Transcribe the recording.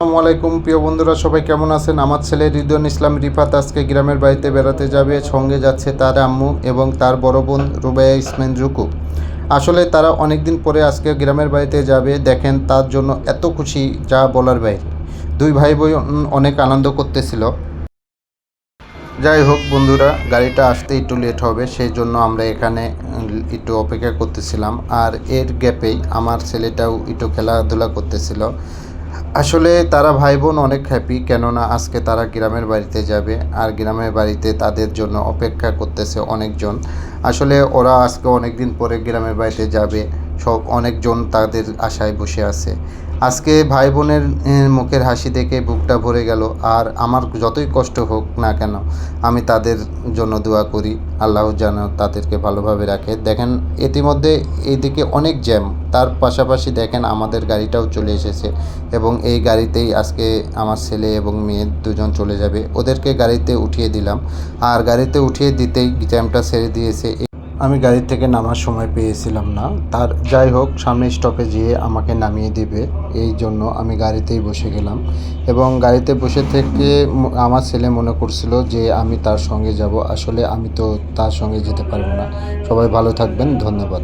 আসসালামু আলাইকুম, প্রিয় বন্ধুরা, সবাই কেমন আছেন? আমার ছেলে রিদন ইসলাম রিফাত আজকে গ্রামের বাড়িতে বেড়াতে যাবে। সঙ্গে যাচ্ছে তার আম্মু এবং তার বড় বোন রুবাইয়া ইসমেন রুকু। আসলে তারা অনেকদিন পরে আজকে গ্রামের বাড়িতে যাবে। দেখেন তার জন্য এত খুশি, যা বলার বাইরে। দুই ভাই বোন অনেক আনন্দ করতেছিল। যাই হোক বন্ধুরা, গাড়িটা আসতে একটু লেট হবে সেই জন্য আমরা এখানে একটু অপেক্ষা করতেছিলাম। আর এর গ্যাপেই আমার ছেলেটাও একটু খেলাধুলা করতেছিল। আসলে তারা ভাই বোন অনেক হ্যাপি কেননা আজকে তারা গ্রামের বাড়িতে যাবে, আর গ্রামের বাড়িতে তাদের জন্য অপেক্ষা করতেছে অনেকজন। আসলে ওরা আজকে অনেক দিন পরে গ্রামের বাড়িতে যাবে। সব অনেকজন তাদের আশায় বসে আছে। আজকে ভাই বোনের মুখের হাসি দেখে বুকটা ভরে গেল। আর আমার যতই কষ্ট হোক না কেন, আমি তাদের জন্য দোয়া করি। আল্লাহ যেন তাদেরকে ভালোভাবে রাখে। দেখেন, ইতিমধ্যে এইদিকে অনেক জ্যাম। তার পাশাপাশি দেখেন, আমাদের গাড়িটাও চলে এসেছে এবং এই গাড়িতেই আজকে আমার ছেলে এবং মেয়ে দুজন চলে যাবে। ওদেরকে গাড়িতে উঠিয়ে দিলাম। আর গাড়িতে উঠিয়ে দিতেই জ্যামটা ছেড়ে দিয়েছে। আমি গাড়ি থেকে নামার সময় পেয়েছিলাম না। তার যাই হোক, সামনে স্টপে যেয়ে আমাকে নামিয়ে দিবে। এই জন্য আমি গাড়িতেই বসে গেলাম। এবং গাড়িতে বসে থেকে আমার ছেলে মনে করছিল যে আমি তার সঙ্গে যাব। আসলে আমি তো তার সঙ্গে যেতে পারব না। সবাই ভালো থাকবেন। ধন্যবাদ।